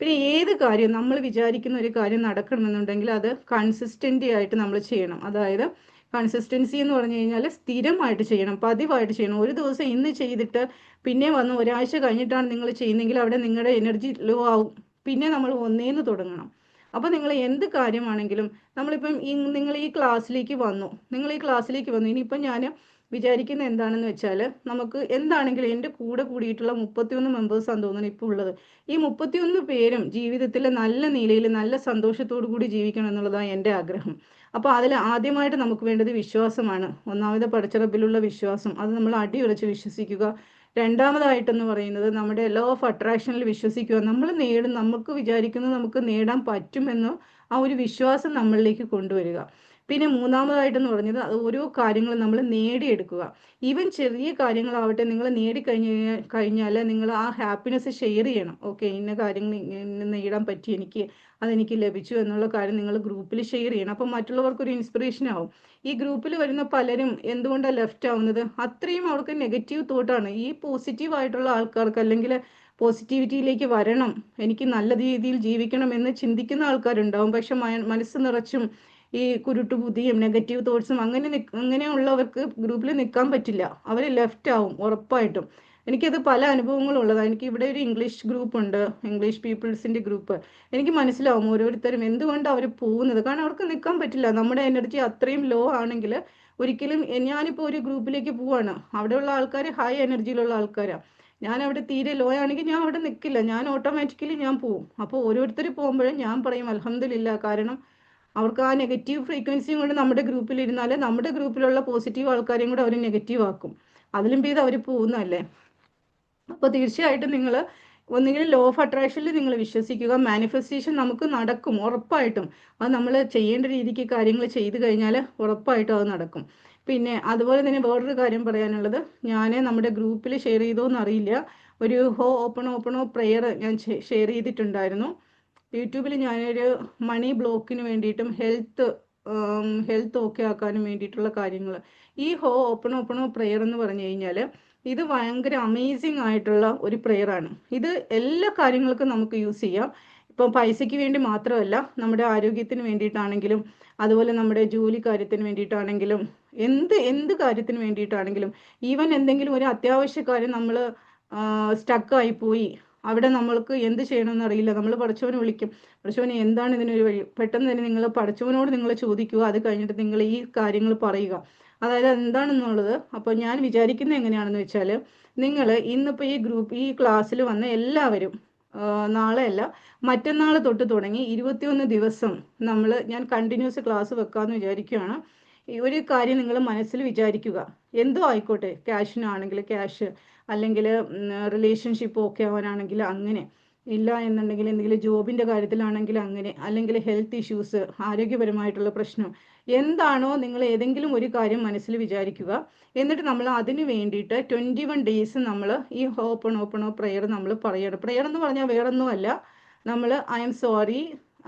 പിന്നെ ഏത് കാര്യം നമ്മൾ വിചാരിക്കുന്ന ഒരു കാര്യം നടക്കണമെന്നുണ്ടെങ്കിൽ അത് കൺസിസ്റ്റന്റ് ആയിട്ട് നമ്മൾ ചെയ്യണം. അതായത് കൺസിസ്റ്റൻസി എന്ന് പറഞ്ഞു കഴിഞ്ഞാൽ സ്ഥിരമായിട്ട് ചെയ്യണം പതിവായിട്ട് ചെയ്യണം. ഒരു ദിവസം ഇന്ന് ചെയ്തിട്ട് പിന്നെ വന്ന് ഒരാഴ്ച കഴിഞ്ഞിട്ടാണ് നിങ്ങൾ ചെയ്യുന്നതെങ്കിൽ അവിടെ നിങ്ങളുടെ എനർജി ലോ ആവും. പിന്നെ നമ്മൾ ഒന്നേന്ന് തുടങ്ങണം. അപ്പോൾ നിങ്ങൾ എന്ത് കാര്യമാണെങ്കിലും നമ്മളിപ്പം നിങ്ങൾ ഈ ക്ലാസ്സിലേക്ക് വന്നു. നിങ്ങൾ ഈ ക്ലാസ്സിലേക്ക് വന്നു. ഇനിയിപ്പം ഞാൻ വിചാരിക്കുന്ന എന്താണെന്ന് വെച്ചാൽ നമുക്ക് എന്താണെങ്കിലും എന്റെ കൂടെ കൂടിയിട്ടുള്ള മുപ്പത്തിയൊന്ന് മെമ്പേഴ്സാണ് തോന്നുന്നു ഇപ്പോൾ ഉള്ളത്. ഈ മുപ്പത്തിയൊന്ന് പേരും ജീവിതത്തിൽ നല്ല നിലയിൽ നല്ല സന്തോഷത്തോടു കൂടി ജീവിക്കണം എന്നുള്ളതാണ് എന്റെ ആഗ്രഹം. അപ്പോൾ അതിൽ ആദ്യമായിട്ട് നമുക്ക് വേണ്ടത് വിശ്വാസമാണ്. ഒന്നാമത് പഠിച്ചറപ്പിലുള്ള വിശ്വാസം. അത് നമ്മൾ അടിയുറച്ച് വിശ്വസിക്കുക. രണ്ടാമതായിട്ടെന്ന് പറയുന്നത് നമ്മുടെ ലോ ഓഫ് അട്രാക്ഷനിൽ വിശ്വസിക്കുക. നമ്മൾ നേടും നമുക്ക് വിചാരിക്കുന്നത് നമുക്ക് നേടാൻ പറ്റുമെന്ന് ആ ഒരു വിശ്വാസം നമ്മളിലേക്ക് കൊണ്ടുവരിക. പിന്നെ മൂന്നാമതായിട്ടെന്ന് പറഞ്ഞത് അത് ഓരോ കാര്യങ്ങളും നമ്മൾ നേടിയെടുക്കുക. ഈവൻ ചെറിയ കാര്യങ്ങളാവട്ടെ നിങ്ങൾ നേടിക്കഴിഞ്ഞ് കഴിഞ്ഞാൽ നിങ്ങൾ ആ ഹാപ്പിനെസ് ഷെയർ ചെയ്യണം. ഓക്കെ ഇന്ന കാര്യങ്ങൾ നേടാൻ പറ്റി എനിക്ക് അതെനിക്ക് ലഭിച്ചു എന്നുള്ള കാര്യം നിങ്ങൾ ഗ്രൂപ്പിൽ ഷെയർ ചെയ്യണം. അപ്പം മറ്റുള്ളവർക്കൊരു ഇൻസ്പിറേഷൻ ആവും. ഈ ഗ്രൂപ്പിൽ വരുന്ന പലരും എന്തുകൊണ്ടാണ് ലെഫ്റ്റ് ആവുന്നത്? അത്രയും അവർക്ക് നെഗറ്റീവ് തോട്ടാണ് ഈ പോസിറ്റീവ് ആയിട്ടുള്ള ആൾക്കാർക്ക് അല്ലെങ്കിൽ പോസിറ്റിവിറ്റിയിലേക്ക് വരണം. എനിക്ക് നല്ല രീതിയിൽ ജീവിക്കണം എന്ന് ചിന്തിക്കുന്ന ആൾക്കാരുണ്ടാവും. പക്ഷെ മനസ്സ് നിറച്ചും ഈ കുരുട്ടുബുദ്ധിയും നെഗറ്റീവ് തോട്ട്സും അങ്ങനെ അങ്ങനെയുള്ളവർക്ക് ഗ്രൂപ്പിൽ നിൽക്കാൻ പറ്റില്ല. അവർ ലെഫ്റ്റ് ആവും ഉറപ്പായിട്ടും. എനിക്കത് പല അനുഭവങ്ങളും ഉള്ളതാണ് എനിക്ക് ഇവിടെ ഒരു ഇംഗ്ലീഷ് ഗ്രൂപ്പ് ഉണ്ട്. ഇംഗ്ലീഷ് പീപ്പിൾസിന്റെ ഗ്രൂപ്പ് എനിക്ക് മനസ്സിലാവും ഓരോരുത്തരും എന്തുകൊണ്ട് അവർ പോകുന്നത്. കാരണം അവർക്ക് നിൽക്കാൻ പറ്റില്ല. നമ്മുടെ എനർജി അത്രയും ലോ ആണെങ്കിൽ ഒരിക്കലും ഞാനിപ്പോൾ ഒരു ഗ്രൂപ്പിലേക്ക് പോവാണ്. അവിടെയുള്ള ആൾക്കാർ ഹൈ എനർജിയിലുള്ള ആൾക്കാരാണ് ഞാൻ അവിടെ തീരെ ലോ ആണെങ്കിൽ ഞാൻ അവിടെ നിൽക്കില്ല ഞാൻ ഓട്ടോമാറ്റിക്കലി ഞാൻ പോവും. അപ്പോൾ ഓരോരുത്തർ പോകുമ്പോഴും ഞാൻ പറയും അലഹമില്ല കാരണം അവർക്ക് ആ നെഗറ്റീവ് ഫ്രീക്വൻസിയും കൊണ്ട് നമ്മുടെ ഗ്രൂപ്പിൽ ഇരുന്നാൽ നമ്മുടെ ഗ്രൂപ്പിലുള്ള പോസിറ്റീവ് ആൾക്കാരെയും കൂടെ അവർ നെഗറ്റീവ് ആക്കും. അതിലും ചെയ്ത് അവർ പോകുന്നതല്ലേ? അപ്പോൾ തീർച്ചയായിട്ടും നിങ്ങൾ ഒന്നുകിൽ ലോ ഓഫ് അട്രാക്ഷനിൽ നിങ്ങൾ വിശ്വസിക്കുക മാനിഫെസ്റ്റേഷൻ നമുക്ക് നടക്കും ഉറപ്പായിട്ടും. അത് നമ്മൾ ചെയ്യേണ്ട രീതിക്ക് കാര്യങ്ങൾ ചെയ്തു കഴിഞ്ഞാൽ ഉറപ്പായിട്ടും അത് നടക്കും. പിന്നെ അതുപോലെ തന്നെ വേറൊരു കാര്യം പറയാനുള്ളത് ഞാൻ നമ്മുടെ ഗ്രൂപ്പിൽ ഷെയർ ചെയ്തോ എന്നറിയില്ല ഒരു ഹോ ഓപ്പൺ ഓപ്പണോ പ്രെയർ ഞാൻ ഷെയർ ചെയ്തിട്ടുണ്ടായിരുന്നു. യൂട്യൂബിൽ ഞാനൊരു മണി ബ്ലോക്കിന് വേണ്ടിയിട്ടും ഹെൽത്ത് ഹെൽത്ത് ഓക്കെ ആക്കാനും വേണ്ടിയിട്ടുള്ള കാര്യങ്ങൾ. ഈ ഹോ ഓപ്പൺ ഓപ്പണോ പ്രെയർ എന്ന് പറഞ്ഞു കഴിഞ്ഞാൽ ഇത് ഭയങ്കര അമേസിങ് ആയിട്ടുള്ള ഒരു പ്രെയർ ആണ്. ഇത് എല്ലാ കാര്യങ്ങൾക്കും നമുക്ക് യൂസ് ചെയ്യാം. ഇപ്പം പൈസയ്ക്ക് വേണ്ടി മാത്രമല്ല നമ്മുടെ ആരോഗ്യത്തിന് വേണ്ടിയിട്ടാണെങ്കിലും അതുപോലെ നമ്മുടെ ജോലി കാര്യത്തിന് വേണ്ടിയിട്ടാണെങ്കിലും എന്ത് എന്ത് കാര്യത്തിന് വേണ്ടിയിട്ടാണെങ്കിലും ഈവൻ എന്തെങ്കിലും ഒരു അത്യാവശ്യ കാര്യം നമ്മൾ സ്റ്റക്കായി പോയി അവിടെ നമ്മൾക്ക് എന്ത് ചെയ്യണമെന്ന് അറിയില്ല. നമ്മൾ പഠിച്ചവനെ വിളിക്കും. പഠിച്ചവനെ എന്താണ് ഇതിനൊരു വഴി? പെട്ടെന്ന് തന്നെ നിങ്ങൾ പഠിച്ചവനോട് നിങ്ങൾ ചോദിക്കുക. അത് കഴിഞ്ഞിട്ട് നിങ്ങൾ ഈ കാര്യങ്ങൾ പറയുക. അതായത് എന്താണെന്നുള്ളത് അപ്പോൾ ഞാൻ വിചാരിക്കുന്നത് എങ്ങനെയാണെന്ന് വെച്ചാൽ നിങ്ങൾ ഇന്നിപ്പോൾ ഈ ഗ്രൂപ്പ് ഈ ക്ലാസ്സിൽ വന്ന എല്ലാവരും നാളെ അല്ല മറ്റന്നാൾ തൊട്ട് തുടങ്ങി ഇരുപത്തിയൊന്ന് ദിവസം നമ്മൾ ഞാൻ കണ്ടിന്യൂസ് ക്ലാസ് വെക്കാമെന്ന് വിചാരിക്കുകയാണ്. ഒരു കാര്യം നിങ്ങൾ മനസ്സിൽ വിചാരിക്കുക. എന്തോ ആയിക്കോട്ടെ ക്യാഷിനാണെങ്കിൽ ക്യാഷ് അല്ലെങ്കിൽ റിലേഷൻഷിപ്പ് ഓക്കെ ആവാനാണെങ്കിൽ അങ്ങനെ ഇല്ല എന്നുണ്ടെങ്കിൽ എന്തെങ്കിലും ജോബിന്റെ കാര്യത്തിലാണെങ്കിൽ അങ്ങനെ അല്ലെങ്കിൽ ഹെൽത്ത് ഇഷ്യൂസ് ആരോഗ്യപരമായിട്ടുള്ള പ്രശ്നം എന്താണോ നിങ്ങൾ ഏതെങ്കിലും ഒരു കാര്യം മനസ്സിൽ വിചാരിക്കുക. എന്നിട്ട് നമ്മൾ അതിന് വേണ്ടിയിട്ട് ട്വന്റി വൺ ഡേയ്സ് നമ്മൾ ഈ ഓപ്പൺ ഓപ്പണോ പ്രെയർ നമ്മൾ പറയണം. പ്രെയർ എന്ന് പറഞ്ഞാൽ വേറൊന്നുമല്ല. നമ്മൾ ഐ എം സോറി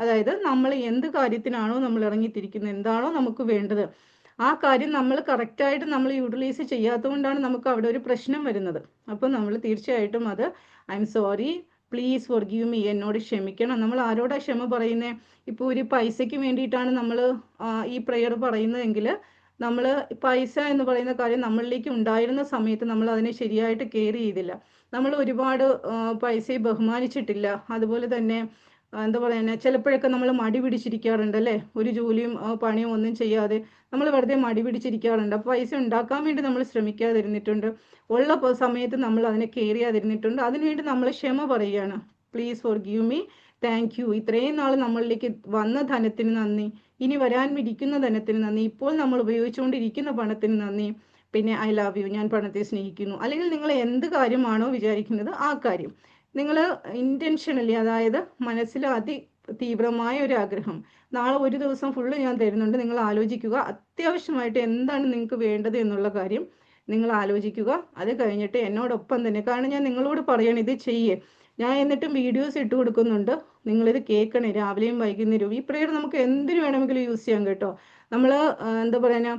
അതായത് നമ്മൾ എന്ത് കാര്യത്തിനാണോ നമ്മൾ ഇറങ്ങിത്തിരിക്കുന്നത് എന്താണോ നമുക്ക് വേണ്ടത്. ആ കാര്യം നമ്മൾ കറക്റ്റായിട്ട് നമ്മൾ യൂട്ടിലൈസ് ചെയ്യാത്തതുകൊണ്ടാണ് നമുക്ക് അവിടെ ഒരു പ്രശ്നം വരുന്നത്. അപ്പോൾ നമ്മൾ തീർച്ചയായിട്ടും അത് I'm sorry please forgive me എന്നോട് ക്ഷമിക്കണം. നമ്മൾ ആരോടാ ക്ഷമ പറയുന്നത് ഇപ്പോൾ ഒരു പൈസയ്ക്ക് വേണ്ടിയിട്ടാണ് നമ്മൾ ഈ പ്രെയർ പറയുന്നതെങ്കിൽ നമ്മൾ പൈസ എന്ന് പറയുന്ന കാര്യം നമ്മളിലേക്ക് ഉണ്ടായിരുന്ന സമയത്ത് നമ്മൾ അതിനെ ശരിയായിട്ട് കെയർ ചെയ്തില്ല. നമ്മൾ ഒരുപാട് പൈസയെ ബഹുമാനിച്ചിട്ടില്ല. അതുപോലെ തന്നെ എന്താ പറയുക ചിലപ്പോഴൊക്കെ നമ്മൾ മടി പിടിച്ചിരിക്കാറുണ്ട് അല്ലേ? ഒരു ജോലിയും പണിയും ഒന്നും ചെയ്യാതെ നമ്മൾ വെറുതെ മടി പിടിച്ചിരിക്കാറുണ്ട്. അപ്പോൾ പൈസ ഉണ്ടാക്കാൻ വേണ്ടി നമ്മൾ ശ്രമിക്കാതിരുന്നിട്ടുണ്ട്. ഉള്ള സമയത്ത് നമ്മൾ അതിനെ കെയർ ചെയ്യാതിരുന്നിട്ടുണ്ട്. അതിനുവേണ്ടി നമ്മൾ ക്ഷമ പറയുകയാണ്. Please forgive me thank you ഇത്രയും നാൾ നമ്മളിലേക്ക് വന്ന ധനത്തിന് നന്ദി. ഇനി വരാൻ ഇരിക്കുന്ന ധനത്തിന് നന്ദി. ഇപ്പോൾ നമ്മൾ ഉപയോഗിച്ചുകൊണ്ടിരിക്കുന്ന പണത്തിന് നന്ദി. പിന്നെ ഐ ലവ് യു ഞാൻ പണത്തെ സ്നേഹിക്കുന്നു. അല്ലെങ്കിൽ നിങ്ങൾ എന്ത് കാര്യമാണോ വിചാരിക്കുന്നത് ആ കാര്യം. നിങ്ങൾ ഇന്റൻഷനലി അതായത് മനസ്സിൽ അതി തീവ്രമായ ഒരു ആഗ്രഹം. നാളെ ഒരു ദിവസം ഫുള്ള് ഞാൻ തരുന്നുണ്ട്. നിങ്ങൾ ആലോചിക്കുക അത്യാവശ്യമായിട്ട് എന്താണ് നിങ്ങൾക്ക് വേണ്ടത് എന്നുള്ള കാര്യം നിങ്ങൾ ആലോചിക്കുക. അത് കഴിഞ്ഞിട്ട് എന്നോടൊപ്പം തന്നെ കാരണം ഞാൻ നിങ്ങളോട് പറയണം ഇത് ചെയ്യേ. ഞാൻ എന്നിട്ടും വീഡിയോസ് ഇട്ട് കൊടുക്കുന്നുണ്ട്. നിങ്ങളിത് കേൾക്കണേ. രാവിലെയും വൈകുന്നേരവും. ഈ പ്രെയർ നമുക്ക് എന്തിനു വേണമെങ്കിലും യൂസ് ചെയ്യാം കേട്ടോ. നമ്മൾ എന്താ പറയുക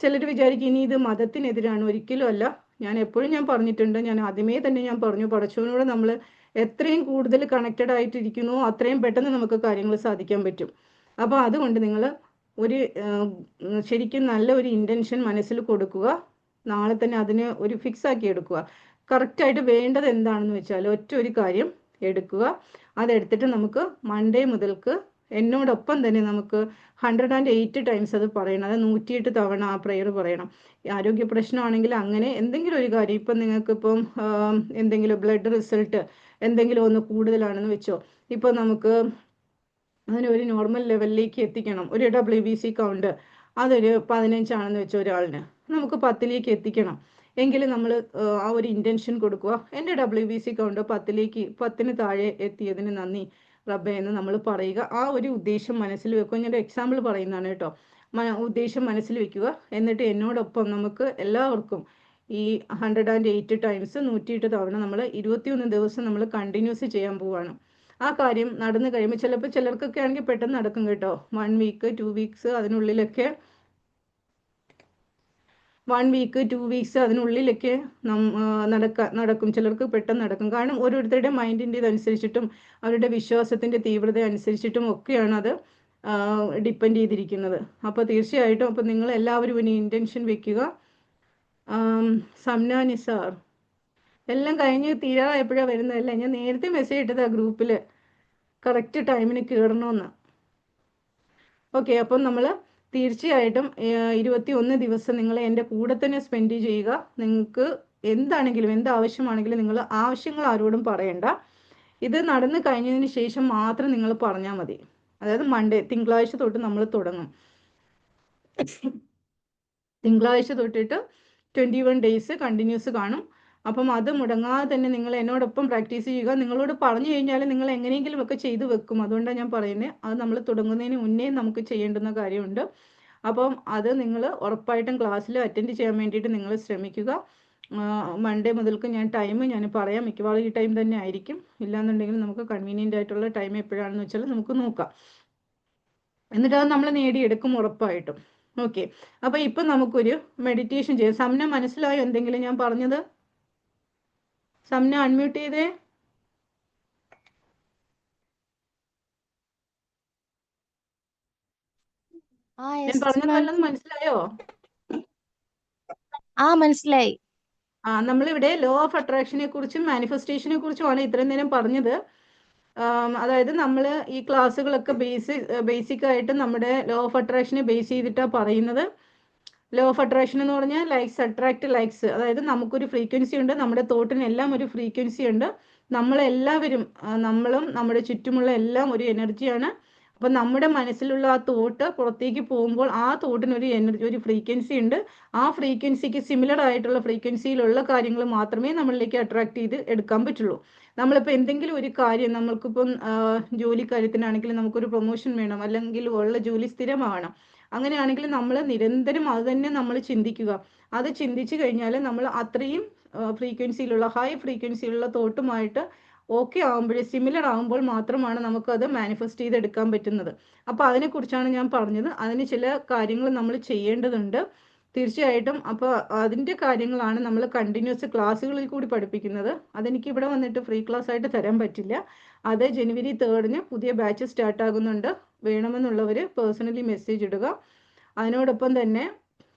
ചിലർ വിചാരിക്കും ഇനി ഇത് മതത്തിനെതിരാണ്. ഒരിക്കലും അല്ല. ഞാൻ എപ്പോഴും ഞാൻ പറഞ്ഞിട്ടുണ്ട്. ഞാൻ ആദ്യമേ തന്നെ ഞാൻ പറഞ്ഞു. പടച്ചവനോട് നമ്മൾ എത്രയും കൂടുതൽ കണക്റ്റഡ് ആയിട്ടിരിക്കുന്നു അത്രയും പെട്ടെന്ന് നമുക്ക് കാര്യങ്ങൾ സാധിക്കാൻ പറ്റും. അപ്പോൾ അതുകൊണ്ട് നിങ്ങൾ ഒരു ശരിക്കും നല്ല ഒരു ഇന്റൻഷൻ മനസ്സിൽ കൊടുക്കുക. നാളെ തന്നെ അതിന് ഒരു ഫിക്സ് ആക്കി എടുക്കുക. കറക്റ്റായിട്ട് വേണ്ടത് എന്താണെന്ന് വെച്ചാൽ ഒറ്റ ഒരു കാര്യം എടുക്കുക. അതെടുത്തിട്ട് നമുക്ക് മൺഡേ മുതൽക്ക് എന്നോടൊപ്പം തന്നെ നമുക്ക് ഹൺഡ്രഡ് ആൻഡ് എയ്റ്റ് ടൈംസ് അത് പറയണം. അത് നൂറ്റിയെട്ട് തവണ ആ പ്രെയർ പറയണം. ആരോഗ്യ പ്രശ്നമാണെങ്കിൽ അങ്ങനെ എന്തെങ്കിലും ഒരു കാര്യം ഇപ്പം നിങ്ങൾക്ക് ഇപ്പം എന്തെങ്കിലും ബ്ലഡ് റിസൾട്ട് എന്തെങ്കിലും ഒന്ന് കൂടുതലാണെന്ന് വെച്ചോ. ഇപ്പോൾ നമുക്ക് അതിനെ ഒരു നോർമൽ ലെവലിലേക്ക് എത്തിക്കണം. ഒരു ഡബ്ല്യു ബി സി കൗണ്ട് അതൊരു പതിനഞ്ചാണെന്ന് വെച്ചോ ഒരാളിന്. നമുക്ക് പത്തിലേക്ക് എത്തിക്കണം. എങ്കിൽ നമ്മൾ ആ ഒരു ഇന്റൻഷൻ കൊടുക്കുക. എന്റെ ഡബ്ല്യു ബി സി കൗണ്ട് പത്തിലേക്ക് പത്തിന് താഴെ എത്തിയതിന് നന്ദി റബ്ബെ എന്ന് നമ്മൾ പറയുക. ആ ഒരു ഉദ്ദേശം മനസ്സിൽ വെക്കുക. ഞാൻ ഒരു എക്സാമ്പിൾ പറയുന്നതാണ് കേട്ടോ. ഉദ്ദേശം മനസ്സിൽ വെക്കുക. എന്നിട്ട് എന്നോടൊപ്പം നമുക്ക് എല്ലാവർക്കും ഈ ഹൺഡ്രഡ് ആൻഡ് എയ്റ്റ് ടൈംസ് നൂറ്റിയെട്ട് തവണ നമ്മൾ ഇരുപത്തിയൊന്ന് ദിവസം നമ്മൾ കണ്ടിന്യൂസ് ചെയ്യാൻ പോവാണ്. ആ കാര്യം നടന്നു കഴിയുമ്പോൾ ചിലപ്പോൾ ചിലർക്കൊക്കെ ആണെങ്കിൽ പെട്ടെന്ന് നടക്കും കേട്ടോ. വൺ വീക്ക് ടു വീക്സ് അതിനുള്ളിലൊക്കെ വൺ വീക്ക് ടു വീക്സ് അതിനുള്ളിലൊക്കെ നടക്ക നടക്കും. ചിലർക്ക് പെട്ടെന്ന് നടക്കും. കാരണം ഓരോരുത്തരുടെ മൈൻഡിന്റെ ഇതനുസരിച്ചിട്ടും അവരുടെ വിശ്വാസത്തിന്റെ തീവ്രത അനുസരിച്ചിട്ടും ഒക്കെയാണ് അത് ഡിപ്പെൻഡ് ചെയ്തിരിക്കുന്നത്. അപ്പോൾ തീർച്ചയായിട്ടും അപ്പോൾ നിങ്ങൾ എല്ലാവരും ഇനി ഇന്റൻഷൻ വെക്കുക. സംന നിസാർ എല്ലാം കഴിഞ്ഞ് തീരാറായപ്പോഴാണ് വരുന്നതല്ല ഞാൻ നേരത്തെ മെസ്സേജ് ഇട്ടത് ആ ഗ്രൂപ്പിൽ കറക്റ്റ് ടൈമിന് കയറണമെന്ന് ഓക്കെ അപ്പം നമ്മൾ തീർച്ചയായിട്ടും ഇരുപത്തി ഒന്ന് ദിവസം നിങ്ങൾ എന്റെ കൂടെ തന്നെ സ്പെൻഡ് ചെയ്യുക. നിങ്ങൾക്ക് എന്താണെങ്കിലും എന്ത് ആവശ്യമാണെങ്കിലും നിങ്ങൾ ആവശ്യങ്ങൾ ആരോടും പറയണ്ട. ഇത് നടന്നു കഴിഞ്ഞതിന് ശേഷം മാത്രം നിങ്ങൾ പറഞ്ഞാൽ മതി. അതായത് മൺഡേ തിങ്കളാഴ്ച തൊട്ട് നമ്മൾ തുടങ്ങും. തിങ്കളാഴ്ച തൊട്ടിട്ട് ട്വന്റി വൺ ഡേയ്സ് കണ്ടിന്യൂസ് കാണും. അപ്പം അത് മുടങ്ങാതെ തന്നെ നിങ്ങൾ എന്നോടൊപ്പം പ്രാക്ടീസ് ചെയ്യുക. നിങ്ങളോട് പറഞ്ഞു കഴിഞ്ഞാൽ നിങ്ങൾ എങ്ങനെയെങ്കിലും ഒക്കെ ചെയ്തു വെക്കും. അതുകൊണ്ടാണ് ഞാൻ പറയുന്നത്. അത് നമ്മൾ തുടങ്ങുന്നതിന് മുന്നേ നമുക്ക് ചെയ്യേണ്ടുന്ന കാര്യമുണ്ട്. അപ്പം അത് നിങ്ങൾ ഉറപ്പായിട്ടും ക്ലാസ്സിൽ അറ്റൻഡ് ചെയ്യാൻ വേണ്ടിയിട്ട് നിങ്ങൾ ശ്രമിക്കുക. മൺഡേ മുതൽക്ക് ഞാൻ ടൈം ഞാൻ പറയാം. മിക്കവാറും ഈ ടൈം തന്നെ ആയിരിക്കും. ഇല്ലാന്നുണ്ടെങ്കിൽ നമുക്ക് കൺവീനിയന്റ് ആയിട്ടുള്ള ടൈം എപ്പോഴാണെന്ന് വെച്ചാൽ നമുക്ക് നോക്കാം. എന്നിട്ട് അത് നമ്മൾ നേടിയെടുക്കും ഉറപ്പായിട്ടും. ഓക്കെ അപ്പൊ ഇപ്പൊ നമുക്കൊരു മെഡിറ്റേഷൻ ചെയ്യാം. സമന മനസ്സിലായോ എന്തെങ്കിലും ഞാൻ പറഞ്ഞത്? സമന അൺമ്യൂട്ട് ചെയ്തേ. ഞാൻ യെസ് പറഞ്ഞത് വല്ലതും മനസ്സിലായോ? ആ മനസ്സിലായി. ആ നമ്മളിവിടെ ലോ ഓഫ് അട്രാക്ഷനെ കുറിച്ചും മാനിഫെസ്റ്റേഷനെ കുറിച്ചുമാണ് ഇത്രയും നേരം പറഞ്ഞത്. അതായത് നമ്മൾ ഈ ക്ലാസ്സുകളൊക്കെ ബേസ് ബേസിക് ആയിട്ട് നമ്മുടെ ലോ ഓഫ് അട്രാക്ഷനെ ബേസ് ചെയ്തിട്ടാണ് പറയുന്നത്. ലോ ഓഫ് അട്രാക്ഷൻ എന്ന് പറഞ്ഞാൽ ലൈക്സ് അട്രാക്ട് ലൈക്സ് അതായത് നമുക്കൊരു ഫ്രീക്വൻസി ഉണ്ട് നമ്മുടെ തോട്ടിനെല്ലാം ഒരു ഫ്രീക്വൻസി ഉണ്ട്. നമ്മളെല്ലാവരും നമ്മളും നമ്മുടെ ചുറ്റുമുള്ള എല്ലാം ഒരു എനർജിയാണ് അപ്പം നമ്മുടെ മനസ്സിലുള്ള ആ തോട്ട് പുറത്തേക്ക് പോകുമ്പോൾ ആ തോട്ടിന് ഒരു എനർജി ഒരു ഫ്രീക്വൻസി ഉണ്ട്. ആ ഫ്രീക്വൻസിക്ക് സിമിലർ ആയിട്ടുള്ള ഫ്രീക്വൻസിയിലുള്ള കാര്യങ്ങൾ മാത്രമേ നമ്മളിലേക്ക് അട്രാക്ട് ചെയ്ത് എടുക്കാൻ പറ്റുള്ളൂ. നമ്മളിപ്പോൾ എന്തെങ്കിലും ഒരു കാര്യം നമ്മൾക്കിപ്പം ജോലി കാര്യത്തിനാണെങ്കിൽ നമുക്കൊരു പ്രൊമോഷൻ വേണം അല്ലെങ്കിൽ ഉള്ള ജോലി സ്ഥിരമാവണം. അങ്ങനെയാണെങ്കിൽ നമ്മൾ നിരന്തരം അത് തന്നെ നമ്മൾ ചിന്തിക്കുക. അത് ചിന്തിച്ചു കഴിഞ്ഞാൽ നമ്മൾ അത്രയും ഫ്രീക്വൻസിയിലുള്ള ഹൈ ഫ്രീക്വൻസിയിലുള്ള തോട്ടുമായിട്ട് ഓക്കെ ആകുമ്പോൾ സിമിലർ ആകുമ്പോൾ മാത്രമാണ് നമുക്കത് മാനിഫെസ്റ്റ് ചെയ്തെടുക്കാൻ പറ്റുന്നത്. അപ്പോൾ അതിനെക്കുറിച്ചാണ് ഞാൻ പറഞ്ഞത്. അതിന് ചില കാര്യങ്ങൾ നമ്മൾ ചെയ്യേണ്ടതുണ്ട്. തീർച്ചയായിട്ടും. അപ്പോൾ അതിന്റെ കാര്യങ്ങളാണ് നമ്മൾ കണ്ടിന്യൂസ് ക്ലാസ്സുകളിൽ കൂടി പഠിപ്പിക്കുന്നത്. അതെനിക്ക് ഇവിടെ വന്നിട്ട് ഫ്രീ ക്ലാസ് ആയിട്ട് തരാൻ പറ്റില്ല. അത് ജനുവരി തേർഡിന് പുതിയ ബാച്ച് സ്റ്റാർട്ട് ആകുന്നുണ്ട്. വേണമെന്നുള്ളവർ പേഴ്സണലി മെസ്സേജ് ഇടുക. അതിനോടൊപ്പം തന്നെ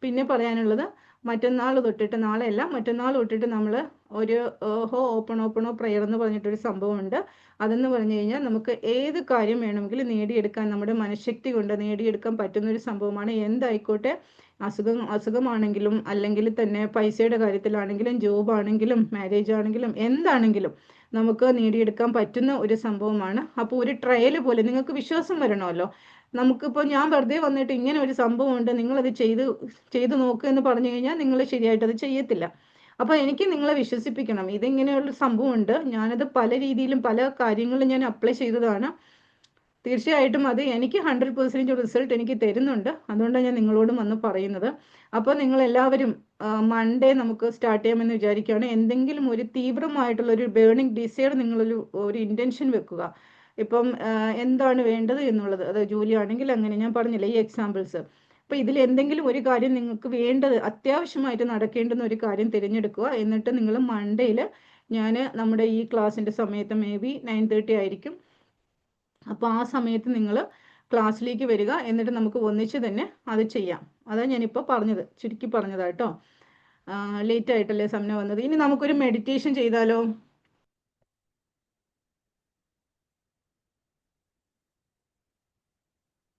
പിന്നെ പറയാനുള്ളത് മറ്റന്നാൾ തൊട്ടിട്ട് നാളെയല്ല മറ്റന്നാൾ തൊട്ടിട്ട് നമ്മൾ ഒരു ഓഹോ ഓപ്പൺ ഓപ്പണോ പ്രെയർ എന്ന് പറഞ്ഞിട്ടൊരു സംഭവമുണ്ട്. അതെന്ന് പറഞ്ഞു കഴിഞ്ഞാൽ നമുക്ക് ഏത് കാര്യം വേണമെങ്കിലും നേടിയെടുക്കാൻ നമ്മുടെ മനഃശക്തി കൊണ്ട് നേടിയെടുക്കാൻ പറ്റുന്ന ഒരു സംഭവമാണ്. എന്തായിക്കോട്ടെ അസുഖം അസുഖമാണെങ്കിലും അല്ലെങ്കിൽ തന്നെ പൈസയുടെ കാര്യത്തിലാണെങ്കിലും ജോബ് ആണെങ്കിലും മാരേജ് ആണെങ്കിലും എന്താണെങ്കിലും നമുക്ക് നേടിയെടുക്കാൻ പറ്റുന്ന ഒരു സംഭവമാണ്. അപ്പോൾ ഒരു ട്രയൽ പോലെ നിങ്ങൾക്ക് വിശ്വാസം വരണമല്ലോ. നമുക്കിപ്പോൾ ഞാൻ വെറുതെ വന്നിട്ട് ഇങ്ങനെ ഒരു സംഭവം സംഭവമുണ്ട് നിങ്ങളത് ചെയ്ത് ചെയ്തു നോക്കുക എന്ന് പറഞ്ഞു കഴിഞ്ഞാൽ നിങ്ങൾ ശരിയായിട്ട് അത് ചെയ്യത്തില്ല. അപ്പോൾ എനിക്ക് നിങ്ങളെ വിശ്വസിപ്പിക്കണം. ഇതിങ്ങനെയുള്ള സംഭവമുണ്ട്. ഞാനത് പല രീതിയിലും പല കാര്യങ്ങളും ഞാൻ അപ്ലൈ ചെയ്തതാണ്. തീർച്ചയായിട്ടും അത് എനിക്ക് ഹൺഡ്രഡ് പെർസെന്റേജ് റിസൾട്ട് എനിക്ക് തരുന്നുണ്ട്. അതുകൊണ്ടാണ് ഞാൻ നിങ്ങളോടും വന്ന് പറയുന്നത്. അപ്പോൾ നിങ്ങൾ എല്ലാവരും മൺഡേ നമുക്ക് സ്റ്റാർട്ട് ചെയ്യാമെന്ന് വിചാരിക്കുകയാണ്. എന്തെങ്കിലും ഒരു തീവ്രമായിട്ടുള്ള ഒരു ബേണിംഗ് ഡിസൈർ നിങ്ങളൊരു ഒരു ഇന്റൻഷൻ വെക്കുക. ഇപ്പം എന്താണ് വേണ്ടത് എന്നുള്ളത്. അത് ജോലി ആണെങ്കിൽ അങ്ങനെ ഞാൻ പറഞ്ഞില്ല ഈ എക്സാമ്പിൾസ് അപ്പോൾ ഇതിൽ എന്തെങ്കിലും ഒരു കാര്യം നിങ്ങൾക്ക് വേണ്ടത് അത്യാവശ്യമായിട്ട് നടക്കേണ്ടുന്ന ഒരു കാര്യം തിരഞ്ഞെടുക്കുക. എന്നിട്ട് നിങ്ങൾ മൺഡേയിൽ ഞാൻ നമ്മുടെ ഈ ക്ലാസ്സിന്റെ സമയത്ത് മേ ബി നയൻ തേർട്ടി ആയിരിക്കും. അപ്പോൾ ആ സമയത്ത് നിങ്ങൾ ക്ലാസ്സിലേക്ക് വരിക. എന്നിട്ട് നമുക്ക് ഒന്നിച്ച് തന്നെ അത് ചെയ്യാം. അതാണ് ഞാനിപ്പോൾ പറഞ്ഞത്. ചുരുക്കി പറഞ്ഞതാട്ടോ ലേറ്റ് ആയിട്ടല്ലേ സമയം വന്നത്. ഇനി നമുക്കൊരു മെഡിറ്റേഷൻ ചെയ്താലോ?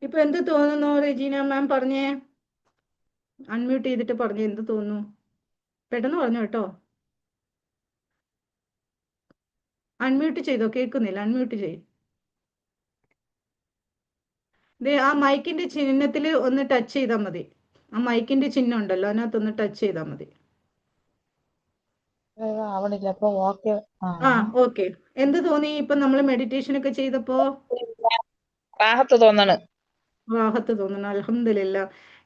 ഇപ്പൊ എന്ത് തോന്നുന്നു റെജീന മാം പറഞ്ഞേ? അൺമ്യൂട്ട് ചെയ്തിട്ട് പറഞ്ഞേ. എന്ത് തോന്നുന്നു? പെട്ടെന്ന് പറഞ്ഞു കേട്ടോ അൺമ്യൂട്ട് ചെയ്തോ? കേൾക്കുന്നില്ല. അൺമ്യൂട്ട് ചെയ് ദേ ആ മൈക്കിന്റെ ചിഹ്നത്തിൽ ഒന്ന് ടച്ച് ചെയ്താൽ മതി. ആ മൈക്കിന്റെ ചിഹ്നം ഉണ്ടല്ലോ അതിനകത്തൊന്ന് ടച്ച് ചെയ്താൽ മതി. ആ. ഓക്കെ. എന്ത് തോന്നി ഇപ്പൊ നമ്മൾ മെഡിറ്റേഷൻ ഒക്കെ ചെയ്തപ്പോ? റാഹത്ത് തോന്നണ്. റാഹത്ത് തോന്നണം. അലഹമില്ല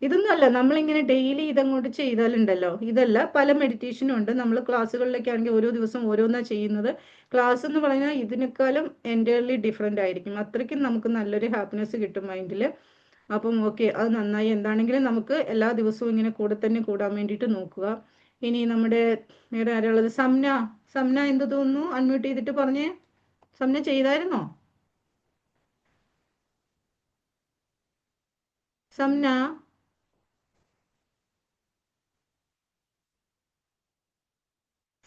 ഇതൊന്നും അല്ല നമ്മളിങ്ങനെ ഡെയിലി ഇതങ്ങോട്ട് ചെയ്താലുണ്ടല്ലോ. ഇതല്ല പല മെഡിറ്റേഷനും ഉണ്ട്. നമ്മൾ ക്ലാസ്സുകളിലൊക്കെ ആണെങ്കിൽ ഓരോ ദിവസം ഓരോന്നാ ചെയ്യുന്നത്. ക്ലാസ് എന്ന് പറഞ്ഞാൽ ഇതിനേക്കാളും എന്റയർലി ഡിഫറെന്റ് ആയിരിക്കും. അത്രയ്ക്കും നമുക്ക് നല്ലൊരു ഹാപ്പിനെസ് കിട്ടും മൈൻഡിൽ അപ്പം ഓക്കെ അത് നന്നായി. എന്താണെങ്കിലും നമുക്ക് എല്ലാ ദിവസവും ഇങ്ങനെ കൂടെ തന്നെ കൂടാൻ വേണ്ടിയിട്ട് നോക്കുക. ഇനി നമ്മുടെ വേറെ ആരാളത് സംന സംന എന്ത് തോന്നുന്നു? അൺമ്യൂട്ട് ചെയ്തിട്ട് പറഞ്ഞേ. സംന ചെയ്തായിരുന്നോ? സംന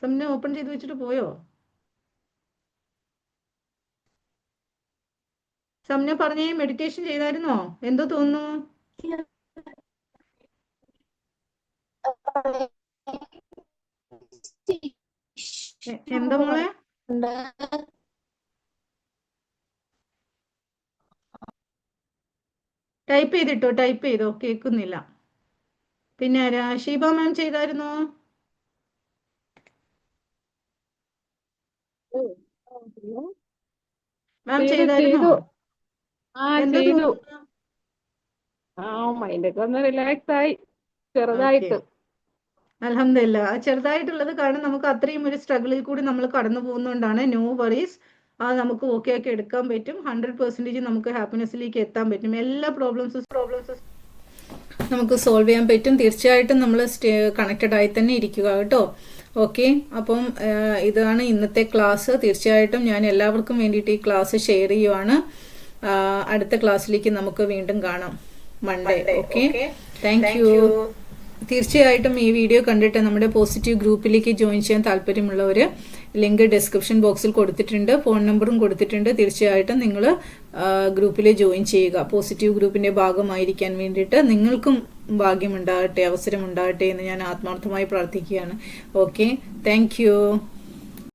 സംന ഓപ്പൺ ചെയ്ത് വെച്ചിട്ട് പോയോ? സമന പറഞ്ഞേ മെഡിറ്റേഷൻ ചെയ്തായിരുന്നോ? എന്തോ തോന്നുന്നു. എന്താ മോളെ? ടൈപ്പ് ചെയ്തിട്ടോ? ടൈപ്പ് ചെയ്തോ? കേൾക്കുന്നില്ല. പിന്നെ ഷീബ മാം ചെയ്തായിരുന്നോ? മാം ആ ചെയ്തു. ആ മൈൻഡൊക്കെ ഒന്ന് റിലാക്സ് ആയി. ചെറുതായിട്ട്. അലഹമില്ല ചെറുതായിട്ടുള്ളത് കാരണം നമുക്ക് അത്രയും ഒരു സ്ട്രഗിളിൽ കൂടി നമ്മൾ കടന്നു പോകുന്നതുകൊണ്ടാണ് നോ വറീസ് അത് നമുക്ക് ഓക്കെ ആക്കി എടുക്കാൻ പറ്റും. ഹൺഡ്രഡ് പെർസെന്റേജ് നമുക്ക് ഹാപ്പിനെസ്സിലേക്ക് എത്താൻ പറ്റും. എല്ലാ പ്രോബ്ലംസും പ്രോബ്ലംസ് നമുക്ക് സോൾവ് ചെയ്യാൻ പറ്റും. തീർച്ചയായിട്ടും നമ്മൾ കണക്റ്റഡ് ആയി തന്നെ ഇരിക്കുക കേട്ടോ. ഓക്കെ അപ്പം ഇതാണ് ഇന്നത്തെ ക്ലാസ്. തീർച്ചയായിട്ടും ഞാൻ എല്ലാവർക്കും വേണ്ടിയിട്ട് ഈ ക്ലാസ് ഷെയർ ചെയ്യുവാണ്. അടുത്ത ക്ലാസ്സിലേക്ക് നമുക്ക് വീണ്ടും കാണാം. Monday okay? താങ്ക് യു തീർച്ചയായിട്ടും ഈ വീഡിയോ കണ്ടിട്ട് നമ്മുടെ പോസിറ്റീവ് ഗ്രൂപ്പിലേക്ക് ജോയിൻ ചെയ്യാൻ താല്പര്യമുള്ളവർ ലിങ്ക് ഡിസ്ക്രിപ്ഷൻ ബോക്സിൽ കൊടുത്തിട്ടുണ്ട്. ഫോൺ നമ്പറും കൊടുത്തിട്ടുണ്ട്. തീർച്ചയായിട്ടും നിങ്ങൾ ഗ്രൂപ്പിൽ ജോയിൻ ചെയ്യുക. പോസിറ്റീവ് ഗ്രൂപ്പിന്റെ ഭാഗമായിരിക്കാൻ വേണ്ടിയിട്ട് നിങ്ങൾക്കും ഭാഗ്യമുണ്ടാകട്ടെ അവസരമുണ്ടാകട്ടെ എന്ന് ഞാൻ ആത്മാർത്ഥമായി പ്രാർത്ഥിക്കുകയാണ്. Okay thank